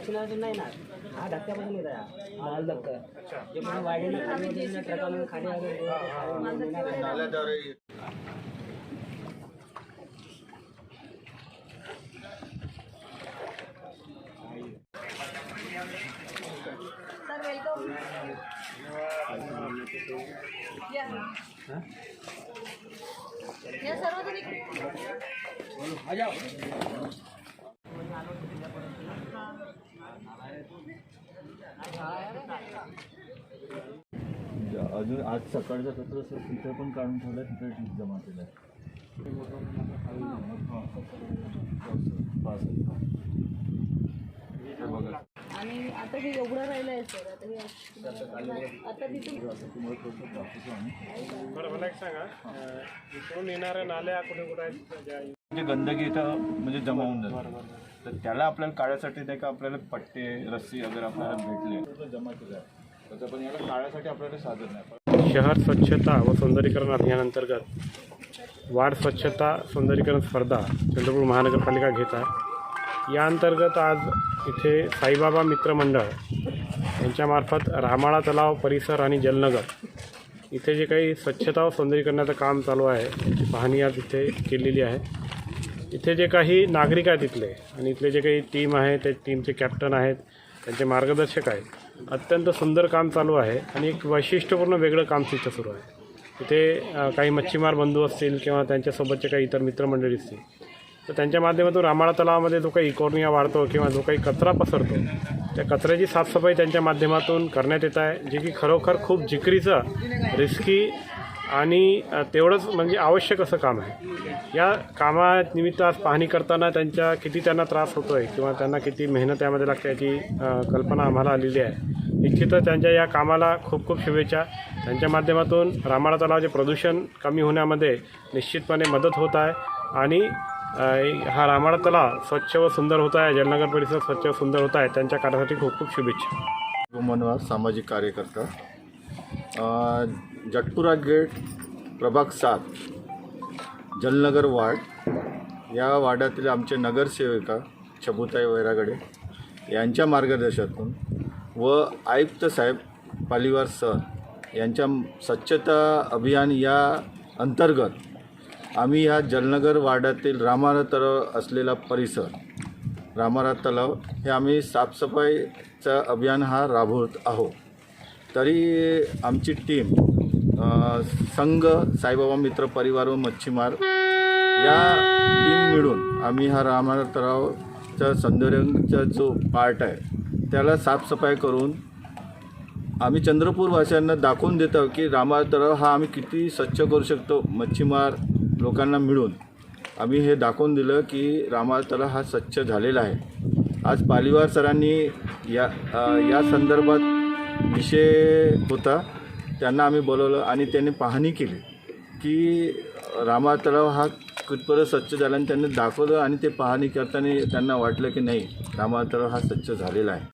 किनारा नाही ना हा? धक्क्यापासून येत आहे हा माल धक्का जे पण वाढीनं खाली ट्रकामध्ये खाली वेलकम या या सर्वजण इकडे अजून आज सकाळचा कचरा सर तिथे पण काढून ठेवला तिथे ठीक जमा केला आणि आता हे एवढं राहिलं आहे सर. आता हे आता तिथून बरं मला एक सांगा. इकडून येणाऱ्या नाल्या कुठे कुठे आहेत? म्हणजे गंदगी इथं म्हणजे जमा होऊन जाते. तर त्याला आपल्याला काढायसाठी नाही का आपल्याला पट्टे रस्सी वगैरे आपल्याला भेटले. जमा केलं आहे पण याला काढायसाठी आपल्याला साधन नाही. शहर स्वच्छता व सुंदरीकरण अभियानांतर्गत वाढ स्वच्छता सुंदरीकरण स्पर्धा चंद्रपूर महानगरपालिका घेत आहे. या अंतर्गत आज इथे साईबाबा मित्र मंडळ यांच्यामार्फत रामाळा तलाव परिसर आणि जलनगर इथे जे काही स्वच्छता व सुंदरीकरणाचं काम चालू आहे त्याची पाहणी आज इथे केलेली आहे. इथे जे काही नागरिक आहेत इथले आणि इथले जे काही टीम आहे ते टीमचे कॅप्टन आहेत त्यांचे मार्गदर्शक आहेत. अत्यंत सुंदर काम चालू आहे आणि एक वैशिष्ट्यपूर्ण वेगळं काम तिथं सुरू आहे. तिथे काही मच्छीमार बंधू असतील किंवा त्यांच्यासोबतचे काही इतर मित्रमंडळी असतील तर त्यांच्या माध्यमातून रामाळा तलावामध्ये जो काही इकोर्निया वाढतो किंवा जो काही कचरा पसरतो त्या कचऱ्याची साफसफाई त्यांच्या माध्यमातून करण्यात येत आहे जे की खरोखर खूप जिकरीचं रिस्की आणि तेवढंच म्हणजे आवश्यक असं काम आहे. या कामानिमित्त आज पाहणी करताना त्यांच्या किती त्यांना त्रास होतो आहे किंवा त्यांना किती मेहनत यामध्ये लागते याची कल्पना आम्हाला आलेली आहे. निश्चितच त्यांच्या या कामाला खूप खूप शुभेच्छा. त्यांच्या माध्यमातून रामाडा तलावाचे प्रदूषण कमी होण्यामध्ये निश्चितपणे मदत होत आहे आणि हा रामाडा तलाव स्वच्छ व सुंदर होत आहे. जलनगर परिसर स्वच्छ व सुंदर होत आहे. त्यांच्या कार्यासाठी खूप खूप शुभेच्छा. मनवार सामाजिक कार्यकर्ता. जटपुरा गेट प्रभाग सात जलनगर वार्ड. या वार्डातील आमचे नगरसेविका छबुताई वैरागडे यांच्या मार्गदर्शनातून व आयुक्त साहेब पालिवार सर यांच्या स्वच्छता अभियान या अंतर्गत आम्ही ह्या जलनगर वार्डातील रामारा तलाव असलेला परिसर रामारा तलाव हे आम्ही साफसफाईचा अभियान हा राबवत आहोत. तरी आमची टीम संघ साईबाबा मित्र परिवार व मच्छीमार या टीम मिळून आम्ही हा रामारा तलावचा सौंदर्याचा जो पार्ट आहे त्याला साफसफाई करून आम्ही चंद्रपूरवासियांना दाखवून देतो की रामारा तलाव हा आम्ही किती स्वच्छ करू शकतो मच्छीमार लोकांना मिळून. आम्ही हे दाखवून दिलं की रामारा तलाव हा स्वच्छ झालेला आहे. आज पालिवार सरांनी या या संदर्भात विषय होता. त्यांना आम्ही बोलवलं आणि त्यांनी पाहणी केली की रामा तलाव हा कुठपर्यंत स्वच्छ झाला आणि त्यांनी दाखवलं आणि ते पाहणी करताना त्यांना वाटलं की नाही रामा तलाव हा स्वच्छ झालेला आहे.